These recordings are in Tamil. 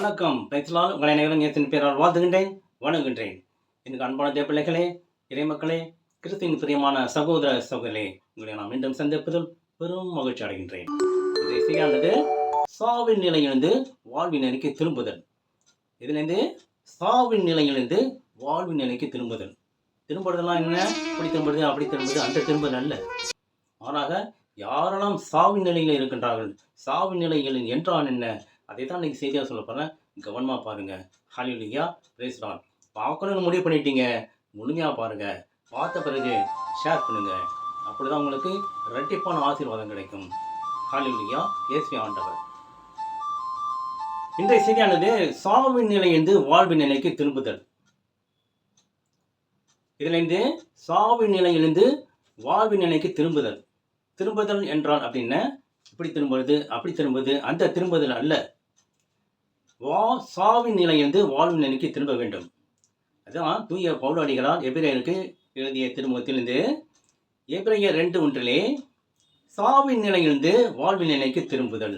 வணக்கம். பேசலால் உங்களை அனைவரும் ஏற்றின் பேரால் வாழ்த்துகின்றேன் வணங்குகின்றேன். எனக்கு அன்பான தேப்பிள்ளைகளே இறைமக்களே கிறிஸ்தின் பிரியமான சகோதர சகோதரே உங்களை நான் மீண்டும் சந்திப்பதில் பெரும் மகிழ்ச்சி அடைகின்றேன். இந்த இசையானது சாவின் நிலையிலிருந்து வாழ்வின் நிலைக்கு திரும்புதல். இதிலிருந்து சாவின் நிலையிலிருந்து வாழ்வின் நிலைக்கு திரும்புதல். திரும்புறதெல்லாம் என்ன? இப்படி திரும்புறது அப்படி திரும்புது அந்த திரும்புதல் அல்ல. மாறாக யாரெல்லாம் சாவின் நிலையில் இருக்கின்றார்கள் சாவின் நிலையில் என்றால் என்ன? அதே தான் இன்னைக்கு செய்தியாக சொல்ல போகிறேன் கவனமாக பாருங்கள் ஹலிலியா பேசுகிறான் பார்க்கணும்னு முடிவு பண்ணிட்டீங்க. முழுமையாக பாருங்கள் பார்த்த பிறகு ஷேர் பண்ணுங்கள் அப்படி தான் உங்களுக்கு ரெட்டிப்பான ஆசீர்வாதம் கிடைக்கும். ஹலிலியா இயேசுவி ஆண்டவர். இன்றைய செய்தியானது சாவின் நிலையிலிருந்து வாழ்வின் நிலைக்கு திரும்புதல். இதிலிருந்து சாவின் நிலையிலிருந்து வாழ்வின் நிலைக்கு திரும்புதல். திரும்புதல் என்றால் அப்படின்னா இப்படி திரும்புறது அப்படி திரும்புது அந்த திரும்புதல் அல்ல. வா சாவின் நிலையிலிருந்து வாழ்வின் நிலைக்கு திரும்ப வேண்டும். அதான் தூய பௌலாடிகளால் எபிரேயருக்கு எழுதிய திருமுகத்திலிருந்து எபிரேயர் ரெண்டு ஒன்றிலே சாவின் நிலையிலிருந்து வாழ்வின் நிலைக்கு திரும்புதல்.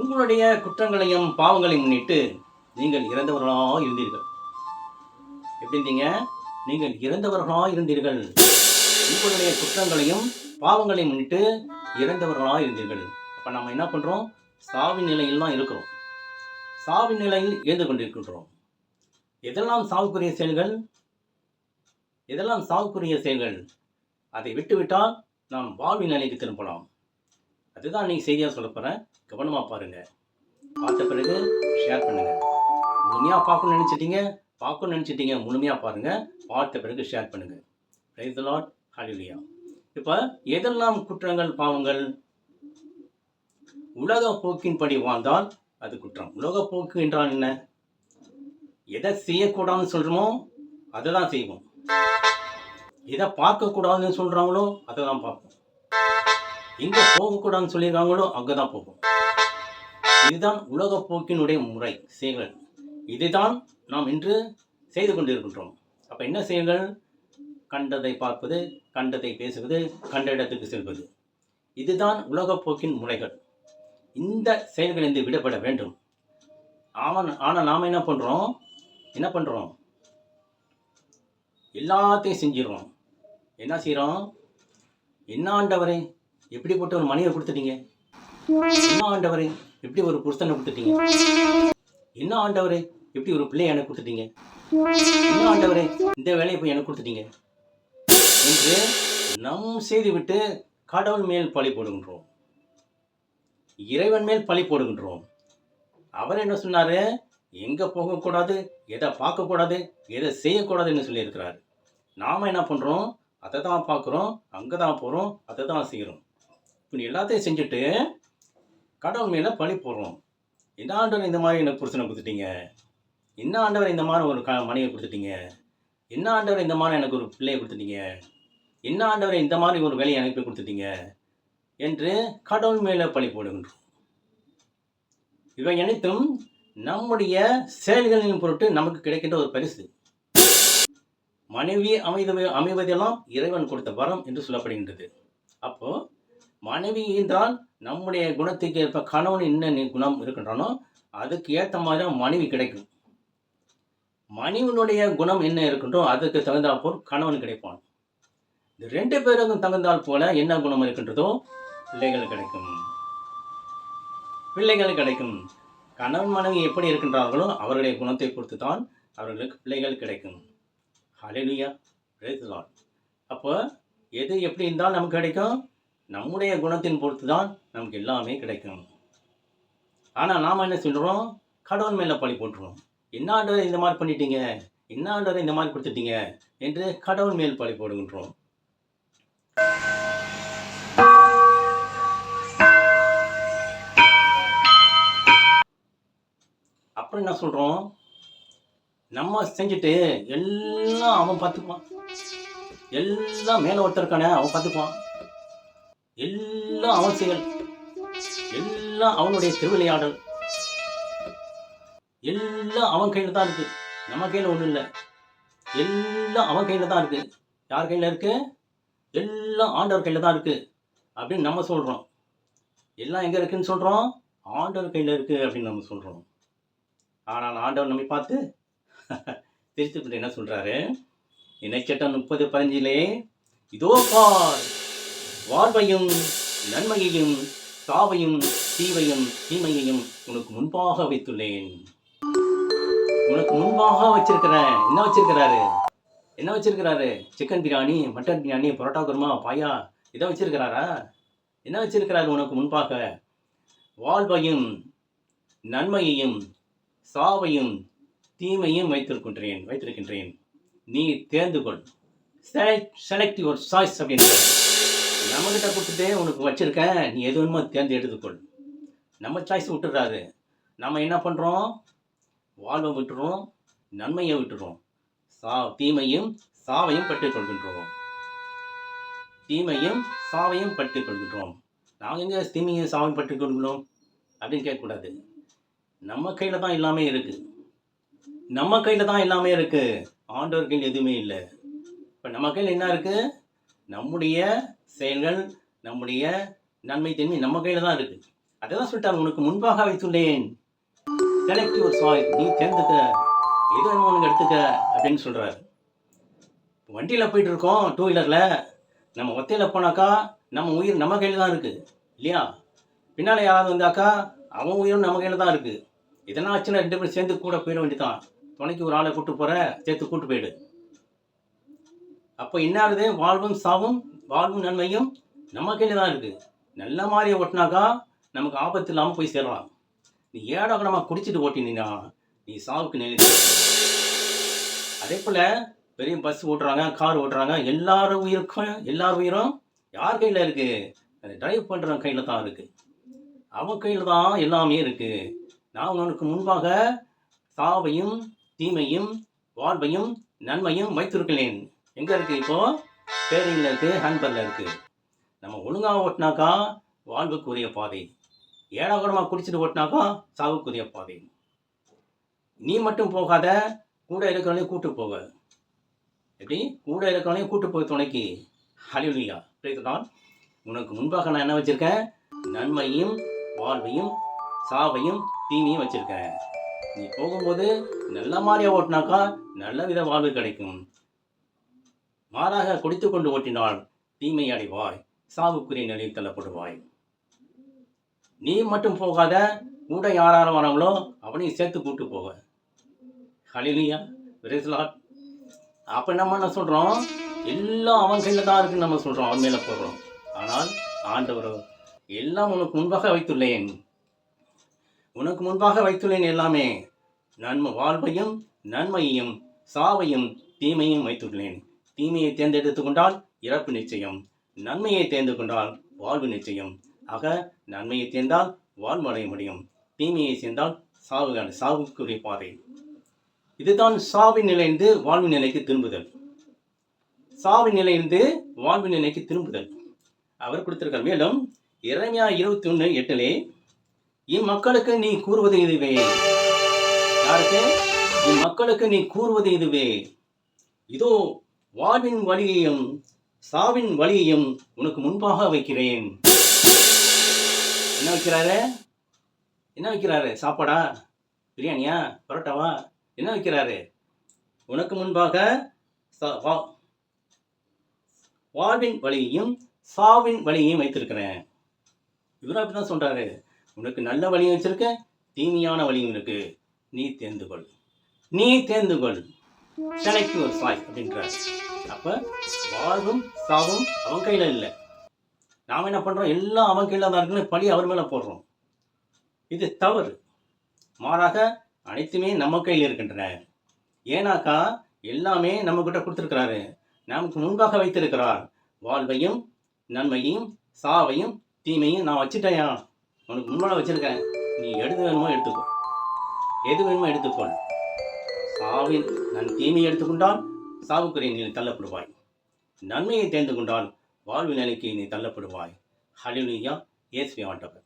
உங்களுடைய குற்றங்களையும் பாவங்களையும் முன்னிட்டு நீங்கள் இறந்தவர்களாக இருந்தீர்கள். எப்படி இருந்தீங்க? நீங்கள் இறந்தவர்களாக இருந்தீர்கள். உங்களுடைய குற்றங்களையும் பாவங்களையும் முன்னிட்டு இறந்தவர்களாக இருந்தீர்கள். அப்போ நம்ம என்ன பண்ணுறோம் சாவி நிலையில் தான் இருக்கிறோம். சாவின் நிலையில் இயந்து கொண்டிருக்கின்றோம். எதெல்லாம் சாவுக்குரிய செயல்கள்? எதெல்லாம் சாவுக்குரிய செயல்கள்? அதை விட்டுவிட்டால் நாம் வாழ்வின் நிலைக்கு திரும்பலாம். அதுதான் நீங்கள் செய்தியாக சொல்ல போகிறேன் கவனமாக பாருங்கள் பார்த்த பிறகு ஷேர் பண்ணுங்கள் முழுமையாக பார்க்கணும்னு நினச்சிட்டீங்க பார்க்கணும்னு நினச்சிட்டீங்க முழுமையாக பாருங்கள் பார்த்த பிறகு ஷேர் பண்ணுங்கள் ரைஸ் லாட் ஹாலிலியா இப்போ எதெல்லாம் குற்றங்கள் பாவங்கள்? உலக போக்கின்படி வாழ்ந்தால் அது குற்றம். உலக போக்கு என்றால் என்ன? எதை செய்யக்கூடாதுன்னு சொல்கிறோமோ அதை தான் செய்வோம். எதை பார்க்கக்கூடாதுன்னு சொல்கிறாங்களோ அதை தான் பார்ப்போம். எங்கே போகக்கூடாதுன்னு சொல்லியிருக்காங்களோ அங்கே தான் போகும் இதுதான் உலக போக்கினுடைய முறை செயல்கள். இதுதான் நாம் இன்று செய்து கொண்டிருக்கின்றோம். அப்போ என்ன செயல்கள்? கண்டதை பார்ப்பது கண்டதை பேசுவது கண்ட இடத்துக்கு செல்வது. இதுதான் உலகப்போக்கின் முறைகள். இந்த செயல்களிலிருந்து விடுபட வேண்டும். ஆமாம் ஆனால் நாம் என்ன பண்ணுறோம் என்ன பண்ணுறோம் எல்லாத்தையும் செஞ்சிடறோம். என்ன செய்கிறோம் என்ன ஆண்டவரே எப்படிப்பட்ட ஒரு மனையை கொடுத்துட்டீங்க? என்ன ஆண்டவரே எப்படி ஒரு புருஷனை கொடுத்துட்டீங்க? என்ன ஆண்டவரே எப்படி ஒரு பிள்ளையை எனக்கு கொடுத்துட்டீங்க? என்ன ஆண்டவரே இந்த வேலையை போய் எனக்கு கொடுத்துட்டீங்க? என்று நம் செய்துவிட்டு கடவுள் மேல் பழி போடுகின்றோம். இறைவன் மேல் பழி போடுகின்றோம். அவர் என்ன சொன்னார்? எங்கே போகக்கூடாது எதை பார்க்கக்கூடாது எதை செய்யக்கூடாதுன்னு சொல்லியிருக்கிறார். நாம் என்ன பண்ணுறோம் அதை தான் பார்க்குறோம் அங்கே தான் போகிறோம் அதை தான் செய்கிறோம். இப்படி எல்லாத்தையும் செஞ்சுட்டு கடவுள் மேலே பழி போடுறோம். என்ன ஆண்டவர் இந்த மாதிரி எனக்கு புருஷனை கொடுத்துட்டீங்க? என்ன ஆண்டவர் இந்த மாதிரி ஒரு க மனைவி கொடுத்துட்டீங்க? என்ன ஆண்டவர் இந்த மாதிரி எனக்கு ஒரு பிள்ளையை கொடுத்துட்டீங்க? என்ன ஆண்டவரை இந்த மாதிரி ஒரு வேலையை அனுப்பி கொடுத்துட்டீங்க? என்று கடவுள் மேலே பழி போடுகின்றோம். இவை அனைத்தும் நம்முடைய செயல்களின் பொருட்டு நமக்கு கிடைக்கின்ற ஒரு பரிசு. மனைவி அமைத அமைவதெல்லாம் இறைவன் கொடுத்த வரம் என்று சொல்லப்படுகின்றது. அப்போ மனைவி என்றால் நம்முடைய குணத்துக்கு ஏற்ப கணவன் என்ன குணம் இருக்கின்றானோ அதுக்கு ஏற்ற மாதிரி மனைவி கிடைக்கும். மனைவனுடைய குணம் என்ன இருக்கின்றோ அதுக்கு தகுந்தால் போல் கணவன் கிடைப்பான். ரெண்டு பேருக்கும் தகுந்தால் போல என்ன குணம் இருக்கின்றதோ பிள்ளைகள் கிடைக்கும். பிள்ளைகள் கிடைக்கும். கணவன் மனைவி எப்படி இருக்கின்றார்களோ அவருடைய குணத்தை பொறுத்து தான் அவர்களுக்கு பிள்ளைகள் கிடைக்கும். ஹalleluya அப்போ எது எப்படி இருந்தால் நமக்கு கிடைக்கும்? நம்முடைய குணத்தின் பொறுத்து தான் நமக்கு எல்லாமே கிடைக்கும். ஆனால் நாம் என்ன சொல்கிறோம் கடவுள் மேலே பழி போட்டுருவோம். என்ன இந்த மாதிரி பண்ணிட்டீங்க? என்ன இந்த மாதிரி கொடுத்துட்டீங்க? என்று கடவுள் மேல் பழி போடுகின்றோம். என்ன சொல்கிறோம் நம்ம செஞ்சுட்டு எல்லாம் அவன் பார்த்துப்பான் எல்லாம் மேலே ஒருத்தருக்கானே அவன் பார்த்துக்குவான். எல்லாம் அவன் செயல். எல்லாம் அவனுடைய திருவிளையாடல். எல்லாம் அவன் கையில் தான் இருக்கு. நம்ம கையில் ஒன்றும் இல்லை. எல்லாம் அவன் கையில் தான் இருக்கு. யார் கையில் இருக்கு? எல்லாம் ஆண்டவர் கையில் தான் இருக்கு. அப்படின்னு நம்ம சொல்கிறோம் எல்லாம் எங்கே இருக்குன்னு சொல்கிறோம் ஆண்டவர் கையில் இருக்குது அப்படின்னு நம்ம சொல்கிறோம் ஆனால் ஆண்டவர் நம்மை பார்த்து திருத்துக்கிட்டு என்ன சொல்கிறாரு இணைச்சட்டம் முப்பது பதினஞ்சிலே இதோ பார் வாழ்வையும் நன்மையையும் சாவையும் தீவையும் தீமையையும் உனக்கு முன்பாக வைத்துள்ளேன். உனக்கு முன்பாக வச்சிருக்கிறேன் என்ன வச்சிருக்கிறாரு? என்ன வச்சிருக்கிறாரு? சிக்கன் பிரியாணி மட்டன் பிரியாணி பரோட்டா குருமா பாயா இதை வச்சிருக்கிறாரா? என்ன வச்சிருக்கிறாரு உனக்கு முன்பாக? வாழ்வையும் நன்மையையும் சாவையும் தீமையும் வைத்திருக்கின்றேன் வைத்திருக்கின்றேன். நீ தேர்ந்து கொள் செலக்ட் செலக்ட் யுவர் சாய்ஸ் அப்படின்னு நம்மகிட்ட கொடுத்துட்டே உனக்கு வச்சிருக்கேன் நீ எது வேணுமோ தேர்ந்து எடுத்துக்கொள். நம்ம சாய்ஸ் விட்டுறாரு நம்ம என்ன பண்ணுறோம் வாழ்வை விட்டுறோம் நன்மையை விட்டுறோம். சா தீமையும் சாவையும் பட்டுக்கொள்கின்றோம் தீமையும் சாவையும் பட்டுக்கொள்கின்றோம் நாங்கள் எங்கே தீமையும் சாவையும் பட்டுக்கொள்கிறோம் அப்படின்னு கேட்கக்கூடாது. நம்ம கையில் தான் எல்லாமே இருக்குது நம்ம கையில் தான் எல்லாமே இருக்குது ஆண்டவர் கையில் எதுவுமே இல்லை. இப்போ நம்ம கையில் என்ன இருக்குது நம்முடைய செயல்கள் நம்முடைய நன்மை தன்மை நம்ம கையில் தான் இருக்குது அதை தான் சொல்லிட்டார் உனக்கு முன்பாக வைத்துள்ளேன். செலக்ட் யுவர் சாய் நீ தேர்ந்துக்க எது வேணுமோ உனக்கு எடுத்துக்க அப்படின்னு சொல்கிறாரு வண்டியில் போயிட்டு இருக்கோம். டூ வீலரில் நம்ம ஒத்தையில் போனாக்கா நம்ம உயிர் நம்ம கையில் தான் இருக்குது இல்லையா? பின்னால் யாராவது வந்தாக்கா அவன் உயிரும் நம்ம கையில் தான் இருக்குது இதெல்லாம் ஆச்சுன்னா ரெண்டு பேரும் சேர்ந்து கூட போயிட வேண்டியதான் துணைக்கு ஒரு ஆளை கூட்டு போகிற சேர்த்து கூட்டு போயிடு. அப்போ என்ன ஆகுது? வாழ்வும் சாவும் வாழ்வும் நன்மையும் நம்ம கையில் தான் இருக்குது நல்ல மாதிரியை ஓட்டினாக்கா நமக்கு ஆபத்து இல்லாமல் போய் சேரலாம். நீ ஏடாகடமாக குடிச்சிட்டு ஓட்டினா நீ சாவுக்கு நிலை அதே போல் பெரிய பஸ் ஓட்டுறாங்க கார் ஓட்டுறாங்க எல்லாரும் உயிருக்கும் எல்லார் உயிரும் யார் கையில் இருக்குது அந்த டிரைவ் பண்ணுறவன் கையில் தான் இருக்குது அவன் கையில் தான் எல்லாமே இருக்குது நான் உனக்கு முன்பாக சாவையும் தீமையும் வாழ்வையும் நன்மையும் வைத்திருக்கிறேன். எங்கே இருக்குது இப்போது ஸ்டேரிங்கில் இருக்குது ஹேண்ட்பரில் இருக்குது நம்ம ஒழுங்காக ஓட்டினாக்கா வாழ்வுக்குரிய பாதை. ஏடாகூடமாக குடிச்சிட்டு ஓட்டினாக்கா சாவுக்குரிய பாதை. நீ மட்டும் போகாத கூட இருக்கிறவனையும் கூட்டு போக. எப்படி? கூட இருக்கிறவனையும் கூட்டு போய் துணைக்கு. ஹலிலுயா உனக்கு முன்பாக நான் என்ன வச்சிருக்கேன்? நன்மையும் வாழ்வையும் சாவையும் தீமையும் வச்சுருக்கேன். நீ போகும்போது நல்ல மாதிரியா ஓட்டினாக்கா நல்ல வித வாழ்வு கிடைக்கும். மாறாக குடித்து கொண்டு ஓட்டினால் தீமை அடைவாய் சாவுக்குரிய நிலையில் தள்ளப்படுவாய். நீ மட்டும் போகாத கூட யார் வராங்களோ அவனையும் சேர்த்து கூட்டு போக. ஹலிலியா விரைசலாட் அப்போ நம்ம என்ன சொல்கிறோம் எல்லாம் அவன் கையில் தான் இருக்குன்னு நம்ம சொல்கிறோம் அவன் மேலே போடுறோம். ஆனால் ஆண்டவர் எல்லாம் உனக்கு முன்பாக வைத்துள்ளேன். உனக்கு முன்பாக வைத்துள்ளேன் எல்லாமே. நன்மை வாழ்வையும் நன்மையையும் சாவையும் தீமையும் வைத்துள்ளேன். தீமையை தேர்ந்தெடுத்து கொண்டால் இறப்பு நிச்சயம். நன்மையை தேர்ந்து கொண்டால் வாழ்வு நிச்சயம். ஆக நன்மையை தேர்ந்தால் வாழ்வு அடைய முடியும். தீமையை சேர்ந்தால் சாவு சாவுக்குரிய பாதை. இதுதான் சாவின் நிலைந்து வாழ்வு நிலைக்கு திரும்புதல். சாவின் நிலைந்து வாழ்வு நிலைக்கு திரும்புதல். அவர் கொடுத்திருக்கார் மேலும் இறைமையா இருபத்தி ஒன்று எட்டிலே இம்மக்களுக்கு நீ கூறுவது இதுவே யாருக்கு? இம்மக்களுக்கு நீ கூறுவது இதுவே இதோ வாழ்வின் வழியையும் சாவின் வழியையும் உனக்கு முன்பாக வைக்கிறேன். என்ன வைக்கிறாரு? என்ன வைக்கிறாரு? சாப்பாடா? பிரியாணியா? பரோட்டாவா? என்ன வைக்கிறாரு? உனக்கு முன்பாக சா- வா- வாழ்வின் வழியையும் சாவின் வழியையும் வைத்திருக்கிறேன். இவரும் அப்படிதான் சொல்றாரு. உனக்கு நல்ல வழியும் வச்சிருக்க தீமையான வழியும் இருக்கு. நீ தேர்ந்து கொள். நீ தேர்ந்து கொள். செலக்ட் யுவர் சாய்ஸ் அப்படின்றார். அப்ப வாழ்வும் சாவும் அவன் கையில இல்லை. நாம என்ன பண்றோம்? எல்லாம் அவன் கையில தான் இருக்குன்னு பழி அவர் மேல போடுறோம். இது தவறு. மாறாக அனைத்துமே நம்ம கையில் இருக்கின்றன. ஏனாக்கா எல்லாமே நம்ம கிட்ட கொடுத்துருக்கிறாரு. நமக்கு முன்பாக வைத்திருக்கிறார். வாழ்வையும் நன்மையும் சாவையும் தீமையும் நான் வச்சுட்டேன். உனக்கு முன்னால் வச்சிருக்கேன் நீ எடுத்து வேணுமோ எடுத்துக்கோ. எது வேணுமோ எடுத்துக்கொள் சாவின் நன் தீமையை எடுத்துக்கொண்டால் சாவுக்குரிய நீ தள்ளப்படுவாய். நன்மையை தேர்ந்து கொண்டால் வாழ்வு நிலைக்கு நீ தள்ளப்படுவாய். ஹலிலுயா இயேசுவி ஆண்டவர்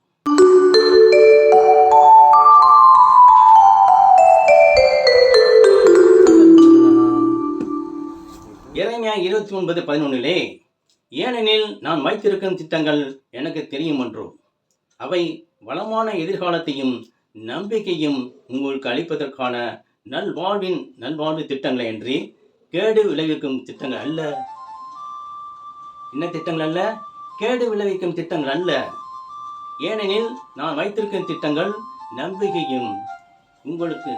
இறைமையா இருபத்தி ஒன்பது பதினொன்னிலே ஏனெனில் நான் வைத்திருக்கும் திட்டங்கள் எனக்கு தெரியும் என்றும் அவை வளமான எதிர்காலத்தையும் நம்பிக்கையும் உங்களுக்கு அளிப்பதற்கான நல்வாழ்வின் நல்வாழ்வு திட்டங்களை அன்றி கேடு விளைவிக்கும் திட்டங்கள் அல்ல. என்ன திட்டங்கள் அல்ல? கேடு விளைவிக்கும் திட்டங்கள் அல்ல. ஏனெனில் நான் வைத்திருக்கும் திட்டங்கள் நம்பிக்கையும் உங்களுக்கு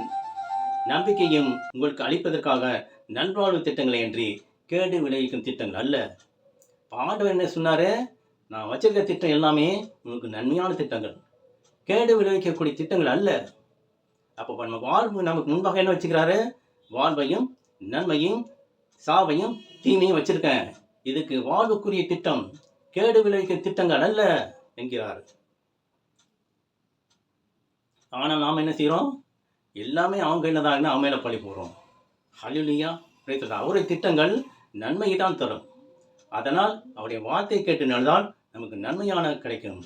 நம்பிக்கையும் உங்களுக்கு அளிப்பதற்காக நல்வாழ்வு திட்டங்களை அன்றி கேடு விளைவிக்கும் திட்டங்கள் அல்ல. பாண்டவர் என்ன சொன்னார்? நான் வச்சிருக்க திட்டம் எல்லாமே உங்களுக்கு நன்மையான திட்டங்கள். கேடு விளைவிக்கக்கூடிய திட்டங்கள் அல்ல. அப்போ நம்ம வாழ்வு நமக்கு முன்பாக என்ன வச்சுக்கிறாரு? வாழ்வையும் நன்மையும் சாவையும் தீமையும் வச்சிருக்கேன். இதுக்கு வாழ்வுக்குரிய திட்டம் கேடு விளைவிக்க திட்டங்கள் அல்ல என்கிறார். ஆனால் நாம் என்ன செய்கிறோம் எல்லாமே அவங்க கையில் தான் அவன் மேலே பழி போகிறோம் ஹலிலியா அவருடைய திட்டங்கள் நன்மையை தான் தரும். அதனால் அவருடைய வார்த்தை கேட்டு நடந்தால் நமக்கு நன்மையான கிடைக்கும்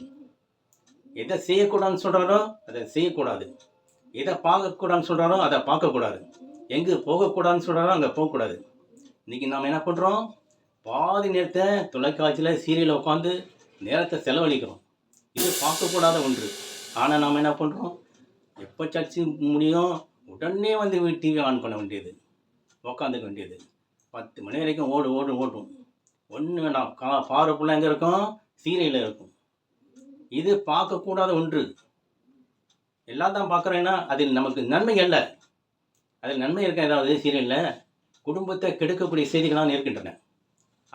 எதை செய்யக்கூடாதுன்னு சொல்கிறாரோ அதை செய்யக்கூடாது. எதை பார்க்கக்கூடாதுன்னு சொல்கிறாரோ அதை பார்க்கக்கூடாது. எங்கே போகக்கூடாதுன்னு சொல்கிறாரோ அங்கே போகக்கூடாது. இன்றைக்கி நாம் என்ன பண்ணுறோம் பாதி நேரத்தை தொலைக்காட்சியில் சீரியலில் உட்காந்து நேரத்தை செலவழிக்கிறோம். இது பார்க்கக்கூடாத ஒன்று. ஆனால் நாம் என்ன பண்ணுறோம் எப்போ சர்ச்சு முடியும்? உடனே வந்து டிவி ஆன் பண்ண வேண்டியது. உக்காந்துக்க வேண்டியது. பத்து மணி வரைக்கும் ஓடு ஓடு ஓடும். ஒன்று வேணாம் கா பாரு ஃபுல்லாக எங்கே இருக்கும்? சீரையில் இருக்கும். இது பார்க்கக்கூடாத ஒன்று. எல்லாம் தான் பார்க்குறேன்னா அதில் நமக்கு நன்மை அல்ல. அதில் நன்மை இருக்க ஏதாவது சீரியலில் குடும்பத்தை கெடுக்கக்கூடிய செய்திகளாக இருக்கின்றன.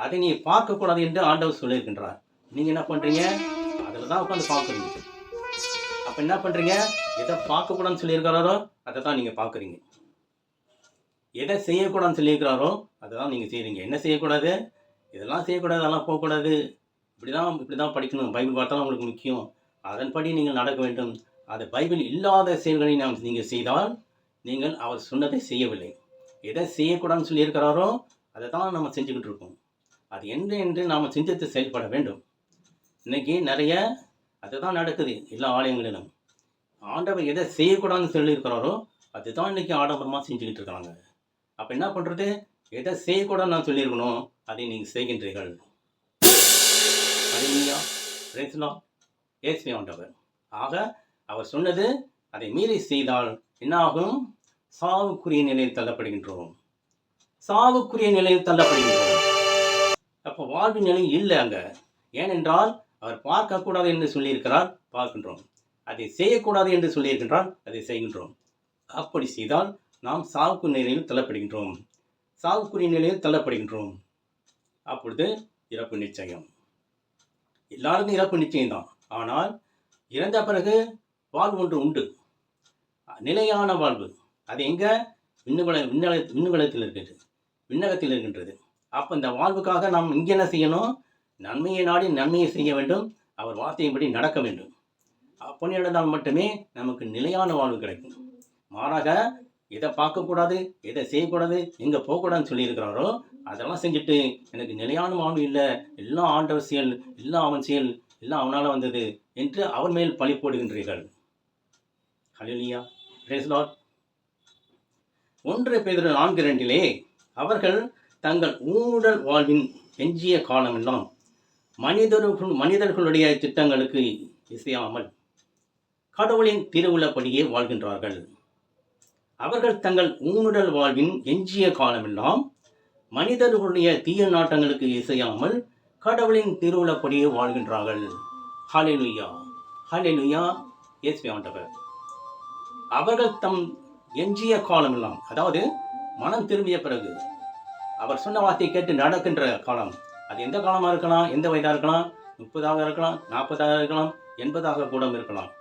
அதை நீ பார்க்கக்கூடாது என்று ஆண்டவர் சொல்லியிருக்கின்றார். நீங்கள் என்ன பண்ணுறீங்க அதில் தான் உட்காந்து பார்க்குறீங்க. அப்போ என்ன பண்ணுறீங்க எதை பார்க்கக்கூடாதுன்னு சொல்லியிருக்கிறாரோ அதை தான் நீங்கள் பார்க்குறீங்க. எதை செய்யக்கூடாதுன்னு சொல்லியிருக்கிறாரோ அதை தான் நீங்கள் செய்கிறீங்க. என்ன செய்யக்கூடாது? இதெல்லாம் செய்யக்கூடாது அதெல்லாம் போகக்கூடாது. இப்படி தான் இப்படி தான் படிக்கணும். பைபிள் பார்த்தா உங்களுக்கு முக்கியம். அதன்படி நீங்கள் நடக்க வேண்டும். அது பைபிள் இல்லாத செயல்களை நாம் நீங்கள் செய்தால் நீங்கள் அவர் சொன்னதை செய்யவில்லை. எதை செய்யக்கூடாதுன்னு சொல்லியிருக்கிறாரோ அதை தான் நம்ம செஞ்சுக்கிட்டு இருக்கோம். அது என்று என்று நாம் சிந்தித்து செயல்பட வேண்டும். இன்றைக்கி நிறைய அதுதான் நடக்குது எல்லா ஆலயங்களிலும். ஆண்டவர் எதை செய்யக்கூடாதுன்னு சொல்லியிருக்கிறாரோ அதுதான் இன்றைக்கி ஆடம்பரமாக செஞ்சுக்கிட்டு இருக்கிறாங்க அப்போ என்ன பண்ணுறது எதை செய்யக்கூடாதுன்னு நான் சொல்லியிருக்கணும். அதை நீங்கள் செய்கின்றீர்கள். அலிமியா பிரேசலா ஏசுவே ஆண்டவர் ஆக அவர் சொன்னது அதை மீறி செய்தால் என்ன ஆகும் சாவுக்குரிய நிலையில் தள்ளப்படுகின்றோம். சாவுக்குரிய நிலையில் தள்ளப்படுகின்றோம். அப்போ வாழ்வு நிலை இல்லை அங்கே. ஏனென்றால் அவர் பார்க்கக்கூடாது என்று சொல்லியிருக்கிறார் பார்க்கின்றோம். அதை செய்யக்கூடாது என்று சொல்லியிருக்கின்றார் அதை செய்கின்றோம். அப்படி செய்தால் நாம் சாவுக்கு நிலையில் தள்ளப்படுகின்றோம். சாவுக்குரிய நிலையில் தள்ளப்படுகின்றோம். அப்பொழுது இறப்பு நிச்சயம். எல்லாருக்கும் இறப்பு நிச்சயம்தான். ஆனால் இறந்த பிறகு வாழ்வு ஒன்று உண்டு. நிலையான வாழ்வு. அது எங்கே? விண்ணுகல விண்ணக விண்ணுகலத்தில் இருக்கின்றது. விண்ணகத்தில் இருக்கின்றது. அப்போ இந்த வாழ்வுக்காக நாம் இங்கே என்ன செய்யணும்? நன்மையை நாடி நன்மையை செய்ய வேண்டும். அவர் வார்த்தையின்படி நடக்க வேண்டும். அப்படி நடந்தால் மட்டுமே நமக்கு நிலையான வாழ்வு கிடைக்கும். மாறாக எதை பார்க்கக்கூடாது எதை செய்யக்கூடாது எங்கே போகக்கூடாதுன்னு சொல்லியிருக்கிறாரோ அதெல்லாம் செஞ்சுட்டு எனக்கு நிலையான வாழ்வு இல்லை. எல்லாம் ஆண்டவர் செயல் எல்லாம் அவன் செயல் எல்லாம் அவனால் வந்தது என்று அவன் மேல் பழி போடுகின்றீர்கள். ஹலிலியா பிரேஸ்லாட் ஒன்று பேர் நான்கு ரெண்டிலே அவர்கள் தங்கள் ஊழல் வாழ்வின் எஞ்சிய காலமெல்லாம் மனிதர்கள் மனிதர்களுடைய திட்டங்களுக்கு இசையாமல் கடவுளின் திருவுள்ளப்படியே வாழ்கின்றார்கள். அவர்கள் தங்கள் ஊனுடல் வாழ்வின் எஞ்சிய காலமெல்லாம் மனிதர்களுடைய தீய நாட்டங்களுக்கு இசையாமல் கடவுளின் திருவிழப்படியே வாழ்கின்றார்கள். ஹalleluya. ஹாலே இயேசுவே ஆண்டவர். அவர்கள் தம் எஞ்சிய காலமெல்லாம் அதாவது மனம் திரும்பிய பிறகு அவர் சொன்ன வார்த்தையை கேட்டு நடக்கின்ற காலம் அது எந்த காலமாக இருக்கலாம் எந்த வயதாக இருக்கலாம் முப்பதாக இருக்கலாம் நாற்பதாக இருக்கலாம் எண்பதாக கூட இருக்கலாம்.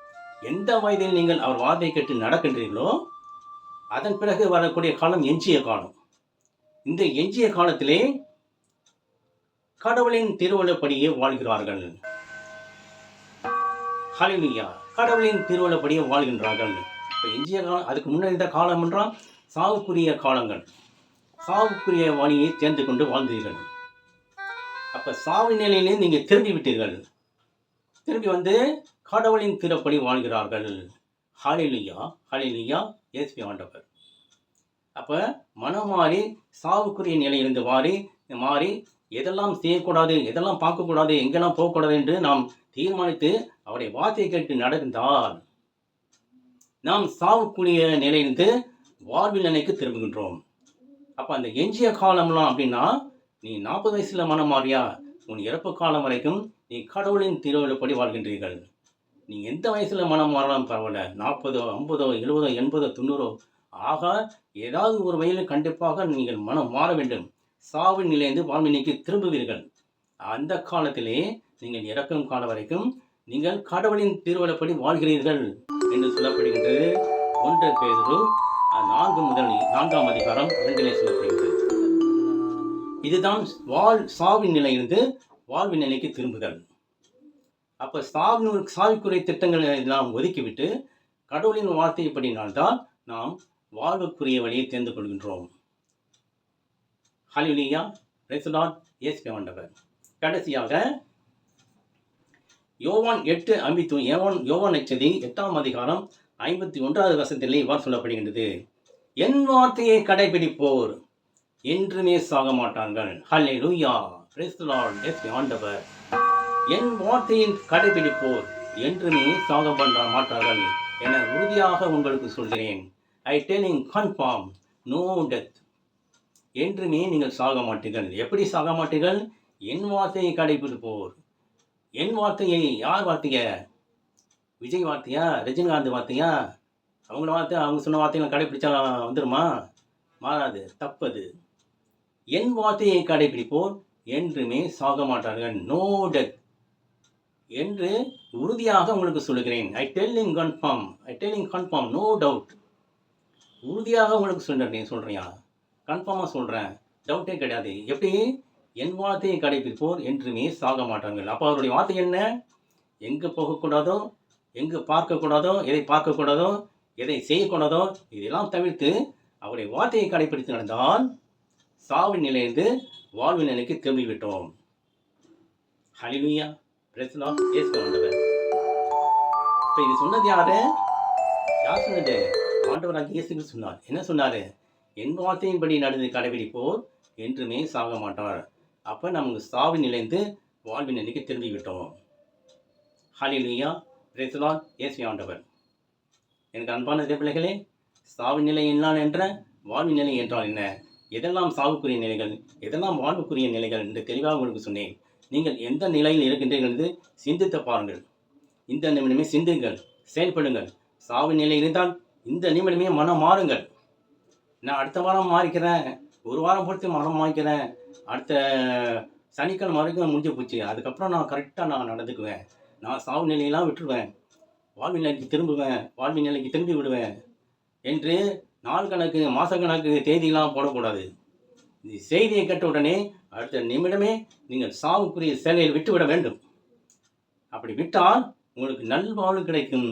எந்த வயதில் நீங்கள் அவர் வார்த்தையை கேட்டு நடக்கின்றீர்களோ அதன் பிறகு வரக்கூடிய காலம் எஞ்சிய காலம். இந்த எஞ்சிய காலத்திலே கடவுளின் திருவள்ளப்படியே வாழ்கிறார்கள். ஹalleluya கடவுளின் திருவள்ளப்படியே வாழ்கின்றார்கள். இப்போ எஞ்சிய காலம் அதுக்கு முன்னாடி இருந்த காலம் என்றால் சாவுக்குரிய காலங்கள். சாவுக்குரிய வழியை தேர்ந்து கொண்டு வாழ்ந்தீர்கள். அப்போ சாவு நிலையிலே நீங்கள் திரும்பி விட்டீர்கள் திரும்பி வந்து கடவுளின் திருப்படி வாழ்கிறார்கள். ஹாலிலியா ஹாலிலியா இயேசுவே ஆண்டவர். அப்போ மனம் மாறி சாவுக்குரிய நிலையிலிருந்து மாறி மாறி எதெல்லாம் செய்யக்கூடாது எதெல்லாம் பார்க்கக்கூடாது எங்கெல்லாம் போகக்கூடாது என்று நாம் தீர்மானித்து அவருடைய வார்த்தையை கேட்டு நடந்தால் நாம் சாவுக்குரிய நிலையிலிருந்து வாழ்வில் நிலைக்கு திரும்புகின்றோம். அப்போ அந்த எஞ்சிய காலம்லாம் அப்படின்னா நீ நாற்பது வயசில் மனம் மாறியா உன் இறப்பு காலம் வரைக்கும் நீ கடவுளின் திருவிழப்படி வாழ்கின்றீர்கள். நீங்கள் எந்த வயசில் மனம் மாறலாம் பரவாயில்ல. நாற்பதோ ஐம்பதோ எழுபதோ எண்பதோ தொண்ணூறோ ஆக ஏதாவது ஒரு வயதில் கண்டிப்பாக நீங்கள் மனம் மாற வேண்டும். சாவின் நிலைந்து வாழ்வு நிலைக்கு திரும்புவீர்கள். அந்த காலத்திலே நீங்கள் இறக்கும் காலம் வரைக்கும் நீங்கள் கடவுளின் திருவிழப்படி வாழ்கிறீர்கள் என்று சொல்லப்படுகின்றது. ஒன்று பேரு நான்கு முதல் நான்காம் அதிகாரம் இரண்டிலே சொல்லப்படுகிறது. இதுதான் வாழ் சாவின் நிலையிலிருந்து வாழ்வின் நிலைக்கு திரும்புதல். அப்போ சாவின் சாவிக்குரிய திட்டங்களை நாம் ஒதுக்கிவிட்டு கடவுளின் வார்த்தைப்படினால்தான் நாம் வாழ்வுக்குரிய வழியை தேர்ந்து கொள்கின்றோம். ஹலிலியா ரெசுலான் இயேசு ஆண்டவர் கடைசியாக யோவான் எட்டு அம்பித்து யோவான் யோவான் எச்சதி எட்டாம் அதிகாரம் ஐம்பத்தி ஒன்றாவது வசத்திலே இவ்வாறு சொல்லப்படுகின்றது. என் வார்த்தையை கடைபிடிப்போர் என்றுமே சாக மாட்டார்கள் ஹலே லூயா ஆண்டவர் என் வார்த்தையின் கடைபிடிப்போர் என்றுமே சாக பண்ண மாட்டார்கள் என உறுதியாக உங்களுக்கு சொல்கிறேன். I telling confirm no death என்றுமே நீங்கள் சாக மாட்டீர்கள். எப்படி சாக மாட்டீர்கள்? என் வார்த்தையை கடைபிடிப்போர். என் வார்த்தையை யார் வார்த்தைய விஜய் வார்த்தையா? ரஜினிகாந்த் வார்த்தையா? அவங்கள வார்த்தை அவங்க சொன்ன வார்த்தைகளை கடைபிடிச்சா வந்துருமா? மாறாது தப்பது. என் வார்த்தையை கடைபிடிப்போர் என்றுமே சாக மாட்டார்கள். நோ டெத் என்று உறுதியாக உங்களுக்கு சொல்லுகிறேன். I telling confirm I telling confirm no doubt உறுதியாக உங்களுக்கு சொல்கிறேன் சொல்கிறியா கன்ஃபார்மாக சொல்கிறேன் டவுட்டே கிடையாது. எப்படி? என் வார்த்தையை கடைபிடிப்போர் என்றுமே சாக மாட்டார்கள். அப்போ அவருடைய வார்த்தை என்ன? எங்கே போகக்கூடாதோ எங்கு பார்க்கக்கூடாதோ எதை பார்க்கக்கூடாதோ எதை செய்யக்கூடாதோ இதெல்லாம் தவிர்த்து அவருடைய வார்த்தையை கடைபிடித்து நடந்தால் சாவின் நிலையிலிருந்து வாழ்வின் நிலைக்கு திரும்பிவிட்டோம். ஹலிலுயா பிரசலாம் இயேசு ஆண்டவர். இப்போ இது சொன்னது யாரு? யார் சொன்னது ஆண்டவராக இயேசு சொன்னார். என்ன சொன்னார்? என் வார்த்தையின்படி நடந்து கடைபிடிப்போர் என்றுமே சாக மாட்டார். அப்போ நமக்கு சாவி நிலைந்து வாழ்வின் நிலைக்கு திரும்பி விட்டோம் ஹலிலுயா பிரசலான் இயேசு ஆண்டவர். எனக்கு அன்பான பிள்ளைகளே சாவி நிலை என்னான் என்ற வாழ்வின் நிலை என்றால் என்ன? எதெல்லாம் சாவுக்குரிய நிலைகள் எதெல்லாம் வாழ்வுக்குரிய நிலைகள் என்று தெளிவாக உங்களுக்கு சொன்னேன். நீங்கள் எந்த நிலையில் இருக்கின்றீர்கள் என்று சிந்தித்து பாருங்கள். இந்த நிமிடமே சிந்துங்கள் செயல்படுங்கள். சாவு நிலை இருந்தால் இந்த நிமிடமே மனம் மாறுங்கள். நான் அடுத்த வாரம் மாறிக்கிறேன் ஒரு வாரம் பொறுத்து மனம் மாறிக்கிறேன். அடுத்த சனிக்கிழமை வரைக்கும் முடிஞ்சு போச்சு. அதுக்கப்புறம் நான் கரெக்டாக நான் நடந்துக்குவேன். நான் சாவு நிலையெல்லாம் விட்டுருவேன். வாழ்வின் நிலைக்கு திரும்புவேன் வாழ்வின் நிலைக்கு திரும்பி விடுவேன். என்று நாள் கணக்கு மாத கணக்கு தேதியெல்லாம் போடக்கூடாது. செய்தியை கேட்ட உடனே அடுத்த நிமிடமே நீங்கள் சாவுக்குரிய சேலையில் விட்டுவிட வேண்டும். அப்படி விட்டால் உங்களுக்கு நல்வாழ்வு கிடைக்கும்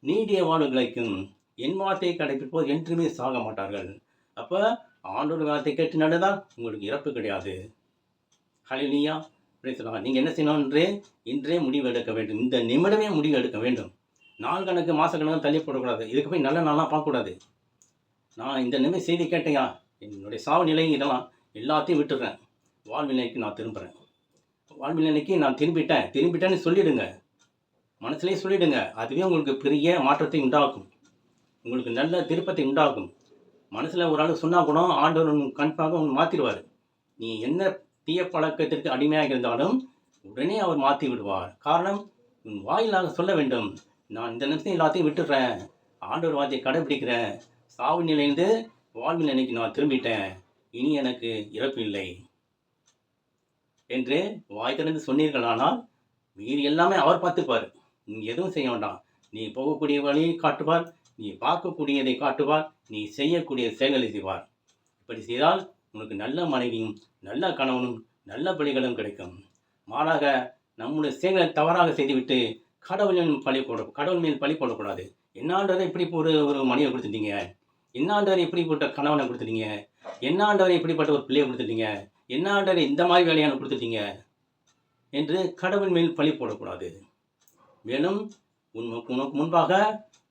நீடிய வாழ்வு கிடைக்கும். என் வார்த்தையை கடைப்பிடிப்போது என்றுமே சாக மாட்டார்கள். அப்போ ஆண்டோட வார்த்தை கேட்டு நடந்தால் உங்களுக்கு இறப்பு கிடையாது. ஹலினியா பேசலாம் நீங்கள் என்ன செய்யணும் என்றே இன்றே முடிவு எடுக்க வேண்டும். இந்த நிமிடமே முடிவு எடுக்க வேண்டும். நாள் கணக்கு மாத கணக்கு தள்ளி போடக்கூடாது. இதுக்கு போய் நல்ல நாளாக பார்க்கக்கூடாது. நான் இந்த நிமிஷம் செய்தி கேட்டையா? என்னுடைய சாவு நிலை இதெல்லாம் எல்லாத்தையும் விட்டுடுறேன். வாழ்வு நிலைக்கு நான் திரும்புகிறேன் வாழ்வு நிலைக்கு நான் திரும்பிட்டேன். திரும்பிட்டேன்னு சொல்லிடுங்க. மனசுலேயே சொல்லிவிடுங்க அதுவே உங்களுக்கு பெரிய மாற்றத்தை உண்டாக்கும். உங்களுக்கு நல்ல திருப்பத்தை உண்டாகும் மனசில் ஒரு ஆள் சொன்னால் கூட ஆண்டவர் கண்டிப்பாக உங்களுக்கு மாற்றிடுவார் நீ என்ன தீய பழக்கத்திற்கு அடிமையாக இருந்தாலும் உடனே அவர் மாற்றி விடுவார். காரணம் உன் வாயிலாக சொல்ல வேண்டும். நான் இந்த நிமிஷம் எல்லாத்தையும் விட்டுடுறேன். ஆண்டவர் வார்த்தையை கடைபிடிக்கிறேன். சாவு நிலையிலிருந்து வாழ்வில் இன்னைக்கு நான் திரும்பிட்டேன் இனி எனக்கு இறப்பு இல்லை என்று வாய் திறந்து சொன்னீர்களானால் மீறி எல்லாமே அவர் பார்த்துப்பார். நீ எதுவும் செய்ய வேண்டாம். நீ போகக்கூடிய வழியை காட்டுவார். நீ பார்க்கக்கூடியதை காட்டுவார். நீ செய்யக்கூடிய செயல்களை செய்வார். இப்படி செய்தால் உனக்கு நல்ல மனைவியும் நல்ல கணவனும் நல்ல பிள்ளைகளும் கிடைக்கும். மாறாக நம்முடைய செயல்களை தவறாக செய்துவிட்டு கடவுளின் பழி போட கடவுள் மேல் பழி போடக்கூடாது. என்னான்றதை இப்படி ஒரு ஒரு மனைவியை கொடுத்துட்டீங்க. என்னாண்டவர் எப்படிப்பட்ட கணவனை கொடுத்துட்டீங்க? என்னாண்டவர் எப்படிப்பட்ட ஒரு பிள்ளையை கொடுத்துட்டீங்க? என்னாண்டவர் இந்த மாதிரி வேலையான கொடுத்துட்டீங்க? என்று கடவுள் மேல் பழி போடக்கூடாது. மேலும் உனக்கு உனக்கு முன்பாக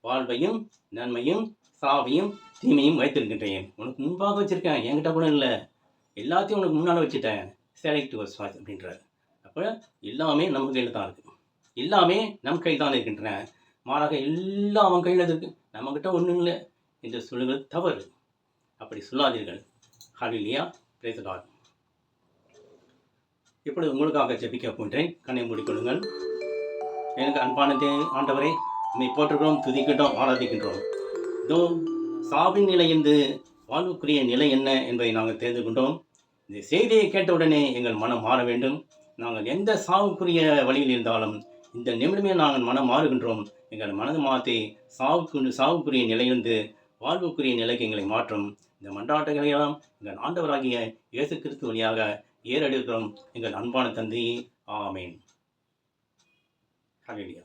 வாழ்வையும் நன்மையும் சாவையும் தீமையும் வைத்திருக்கின்றேன். உனக்கு முன்பாக வச்சுருக்கேன். என்கிட்ட கூட இல்லை. எல்லாத்தையும் உனக்கு முன்னால் வச்சுட்டேன். செலக்ட் யுவர் சாய்ஸ் அப்படின்றார். அப்போ எல்லாமே நம்ம கையில் தான் இருக்குது எல்லாமே நம் கையில் தான் இருக்கின்றன. மாறாக எல்லாம் அவன் கையில் இருக்குது நம்மக்கிட்ட ஒன்றும் இல்லை. என்று சொல்லுங்கள் தவறு. அப்படி சொல்லாதீர்கள். ஹலிலியா praise இப்பொழுது உங்களுக்காக ஜெபிக்க போன்றேன் கண்ணை மூடிக்கொள்ளுங்கள். எனக்கு அன்பானதே ஆண்டவரை உண்மை போற்றுகிறோம் துதிக்கின்றோம் ஆராதிக்கின்றோம். இதோ சாவின் நிலை என்று வாழ்வுக்குரிய நிலை என்ன என்பதை நாங்கள் தெரிந்து கொண்டோம். இந்த செய்தியை கேட்டவுடனே எங்கள் மனம் மாற வேண்டும். நாங்கள் எந்த சாவுக்குரிய வழியில் இருந்தாலும் இந்த நிமிடமே நாங்கள் மனம் மாறுகின்றோம். எங்கள் மனது மாற்றி சாவுக்கு சாவுக்குரிய நிலையிலிருந்து வாழ்வுக்குரிய நிலைக்கு எங்களை மாற்றும். இந்த மன்றாட்டுகளையெல்லாம் எங்கள் ஆண்டவராகிய இயேசு கிறிஸ்து வழியாக ஏறெடுக்கிறோம். எங்கள் அன்பான தந்தையே ஆமேன். ஹலியா